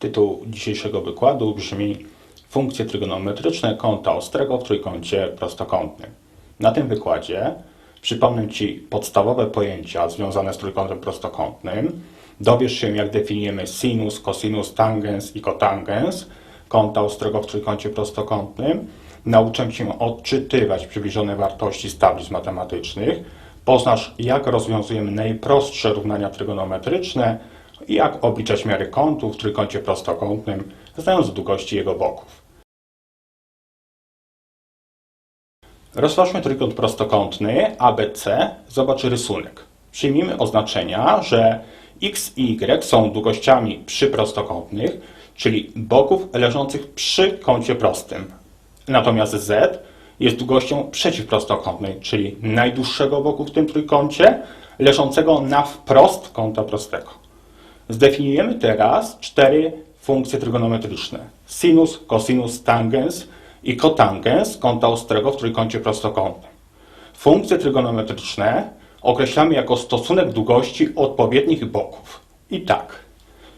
Tytuł dzisiejszego wykładu brzmi Funkcje trygonometryczne kąta ostrego w trójkącie prostokątnym. Na tym wykładzie przypomnę Ci podstawowe pojęcia związane z trójkątem prostokątnym. Dowiesz się, jak definiujemy sinus, cosinus, tangens i kotangens kąta ostrego w trójkącie prostokątnym. Nauczę Cię odczytywać przybliżone wartości z tablic matematycznych. Poznasz, jak rozwiązujemy najprostsze równania trygonometryczne i jak obliczać miary kątu w trójkącie prostokątnym, znając długości jego boków. Rozważmy trójkąt prostokątny ABC. Zobacz rysunek. Przyjmijmy oznaczenia, że x i y są długościami przyprostokątnych, czyli boków leżących przy kącie prostym. Natomiast z jest długością przeciwprostokątnej, czyli najdłuższego boku w tym trójkącie, leżącego na wprost kąta prostego. Zdefiniujemy teraz cztery funkcje trygonometryczne. Sinus, cosinus, tangens i kotangens kąta ostrego w trójkącie prostokątnym. Funkcje trygonometryczne określamy jako stosunek długości odpowiednich boków. I tak,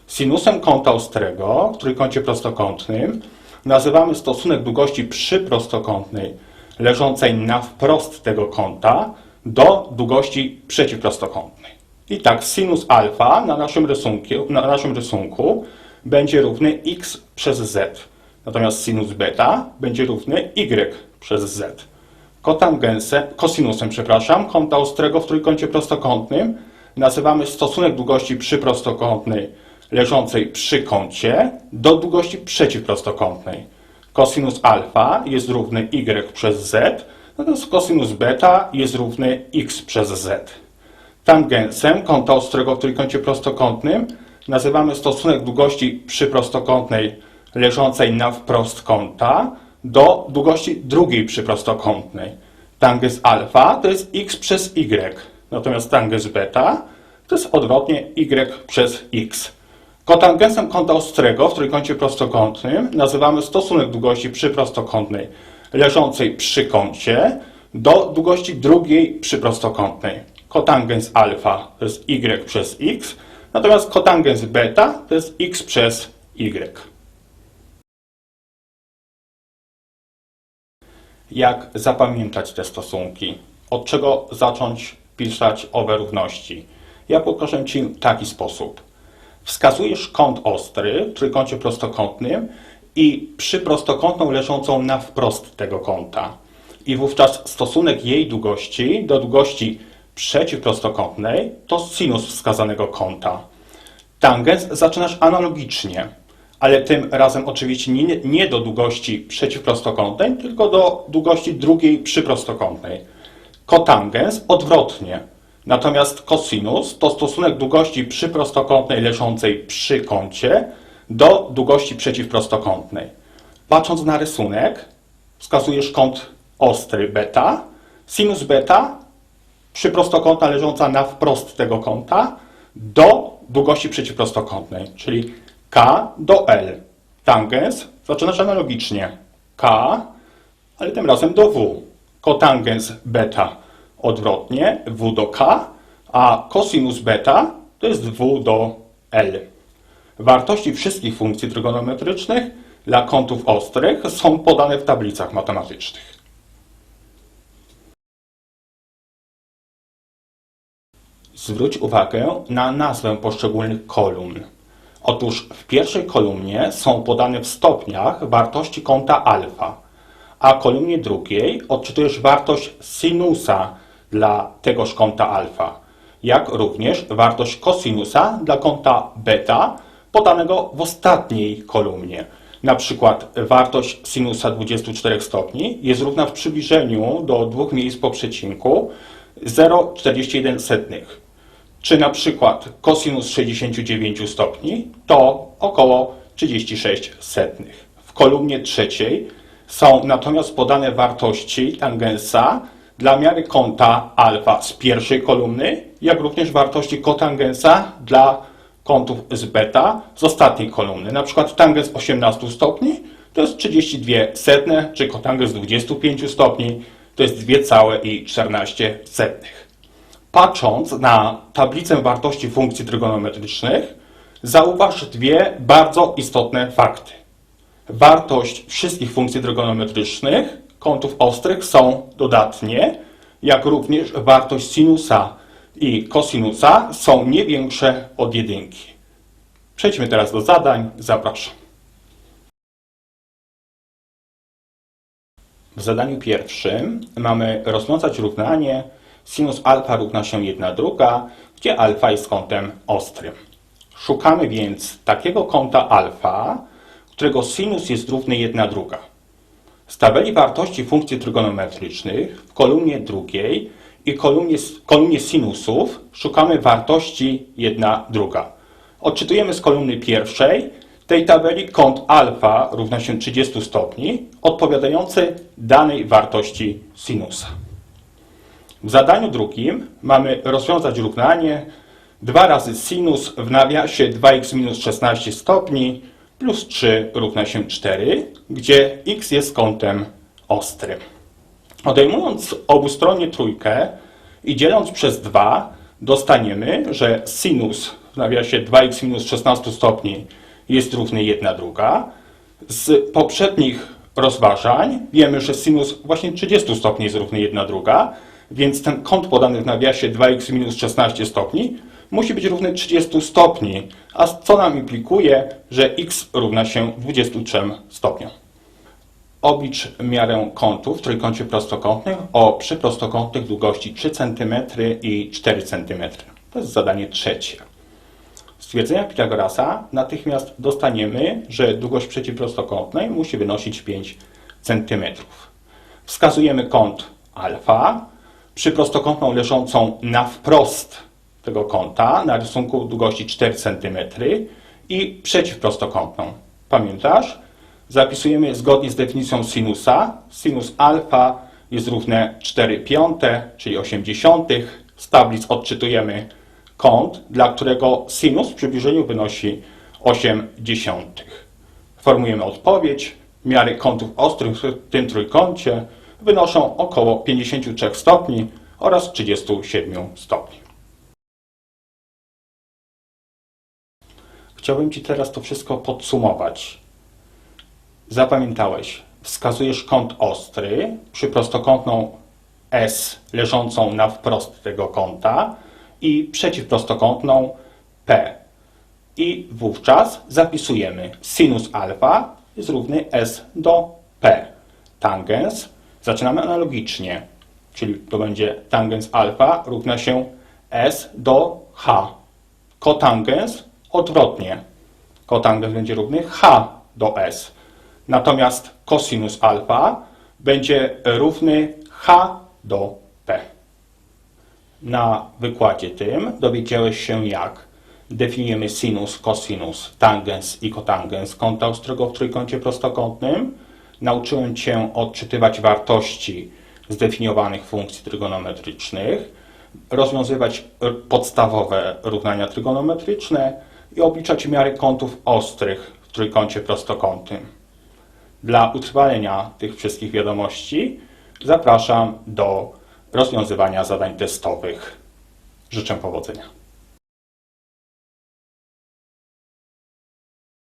sinusem kąta ostrego w trójkącie prostokątnym nazywamy stosunek długości przyprostokątnej leżącej na wprost tego kąta do długości przeciwprostokątnej. I tak sinus alfa na naszym rysunku, na naszym rysunku będzie równy x przez z. Natomiast sinus beta będzie równy y przez z. Kotangensem, kosinusem, przepraszam, kąta ostrego w trójkącie prostokątnym nazywamy stosunek długości przyprostokątnej leżącej przy kącie do długości przeciwprostokątnej. Kosinus alfa jest równy y przez z, natomiast kosinus beta jest równy x przez z. Tangensem kąta ostrego w trójkącie prostokątnym nazywamy stosunek długości przyprostokątnej leżącej na wprost kąta do długości drugiej przyprostokątnej. Tangens alfa to jest x przez y, natomiast tangens beta to jest odwrotnie y przez x. Kotangensem kąta ostrego w trójkącie prostokątnym nazywamy stosunek długości przyprostokątnej leżącej przy kącie do długości drugiej przyprostokątnej. Kotangens alfa to jest y przez x, natomiast kotangens beta to jest x przez y. Jak zapamiętać te stosunki? Od czego zacząć pisać owe równości? Ja pokażę Ci taki sposób. Wskazujesz kąt ostry w trójkącie prostokątnym i przyprostokątną leżącą na wprost tego kąta. I wówczas stosunek jej długości do długości przeciwprostokątnej to sinus wskazanego kąta. Tangens zaczynasz analogicznie, ale tym razem oczywiście nie, nie do długości przeciwprostokątnej, tylko do długości drugiej przyprostokątnej. Kotangens odwrotnie. Natomiast cosinus to stosunek długości przyprostokątnej leżącej przy kącie do długości przeciwprostokątnej. Patrząc na rysunek, wskazujesz kąt ostry beta, sinus beta przyprostokątna leżąca na wprost tego kąta do długości przeciwprostokątnej, czyli K do L. Tangens zaczynasz analogicznie. K, ale tym razem do W. Kotangens beta odwrotnie, W do K, a cosinus beta to jest W do L. Wartości wszystkich funkcji trygonometrycznych dla kątów ostrych są podane w tablicach matematycznych. Zwróć uwagę na nazwę poszczególnych kolumn. Otóż w pierwszej kolumnie są podane w stopniach wartości kąta alfa, a w kolumnie drugiej odczytujesz wartość sinusa dla tegoż kąta alfa, jak również wartość kosinusa dla kąta beta podanego w ostatniej kolumnie. Na przykład wartość sinusa 24 stopni jest równa w przybliżeniu do dwóch miejsc po przecinku 0,41 czy na przykład cosinus 69 stopni to około 36 setnych. W kolumnie trzeciej są natomiast podane wartości tangensa dla miary kąta alfa z pierwszej kolumny, jak również wartości kotangensa dla kątów z beta z ostatniej kolumny. Na przykład tangens 18 stopni to jest 32 setne, czy kotangens 25 stopni to jest 2,14 setnych. Patrząc na tablicę wartości funkcji trygonometrycznych, Zauważ dwie bardzo istotne fakty. Wartość wszystkich funkcji trygonometrycznych kątów ostrych są dodatnie, jak również wartość sinusa i kosinusa są nie większe od jedynki. Przejdźmy teraz do zadań. Zapraszam. W zadaniu pierwszym mamy rozwiązać równanie sinus alfa równa się 1 druga, gdzie alfa jest kątem ostrym. Szukamy więc takiego kąta alfa, którego sinus jest równy 1 druga. Z tabeli wartości funkcji trygonometrycznych w kolumnie drugiej i kolumnie, kolumnie sinusów szukamy wartości 1 druga. Odczytujemy z kolumny pierwszej tej tabeli kąt alfa równa się 30 stopni, odpowiadający danej wartości sinusa. W zadaniu drugim mamy rozwiązać równanie 2 razy sinus w nawiasie 2x minus 16 stopni plus 3 równa się 4, gdzie x jest kątem ostrym. Odejmując obustronnie trójkę i dzieląc przez 2, dostaniemy, że sinus w nawiasie 2x minus 16 stopni jest równy 1 druga. Z poprzednich rozważań wiemy, że sinus właśnie 30 stopni jest równy 1 druga, więc ten kąt podany w nawiasie 2x minus 16 stopni musi być równy 30 stopni, a co nam implikuje, że x równa się 23 stopniom. Oblicz miarę kątów w trójkącie prostokątnym o przyprostokątnych długości 3 cm i 4 cm. To jest zadanie trzecie. Z stwierdzenia Pitagorasa natychmiast dostaniemy, że długość przeciwprostokątnej musi wynosić 5 cm. Wskazujemy kąt alfa, przyprostokątną leżącą na wprost tego kąta na rysunku długości 4 cm i przeciwprostokątną. Pamiętasz? Zapisujemy zgodnie z definicją sinusa. Sinus alfa jest równe 4 piąte, czyli 80. Z tablic odczytujemy kąt, dla którego sinus w przybliżeniu wynosi 8 dziesiątych. Formujemy odpowiedź. Miary kątów ostrych w tym trójkącie wynoszą około 53 stopni oraz 37 stopni. Chciałbym Ci teraz to wszystko podsumować. Zapamiętałeś, wskazujesz kąt ostry przy prostokątną S leżącą na wprost tego kąta i przeciwprostokątną P. I wówczas zapisujemy sinus alfa jest równy S do P. Tangens zaczynamy analogicznie, czyli to będzie tangens alfa równa się S do H. Kotangens odwrotnie. Kotangens będzie równy H do S. Natomiast cosinus alfa będzie równy H do P. Na wykładzie tym dowiedziałeś się, jak definiujemy sinus, cosinus, tangens i kotangens kąta ostrego w trójkącie prostokątnym. Nauczyłem Cię odczytywać wartości zdefiniowanych funkcji trygonometrycznych, rozwiązywać podstawowe równania trygonometryczne i obliczać miary kątów ostrych w trójkącie prostokątnym. Dla utrwalenia tych wszystkich wiadomości zapraszam do rozwiązywania zadań testowych. Życzę powodzenia.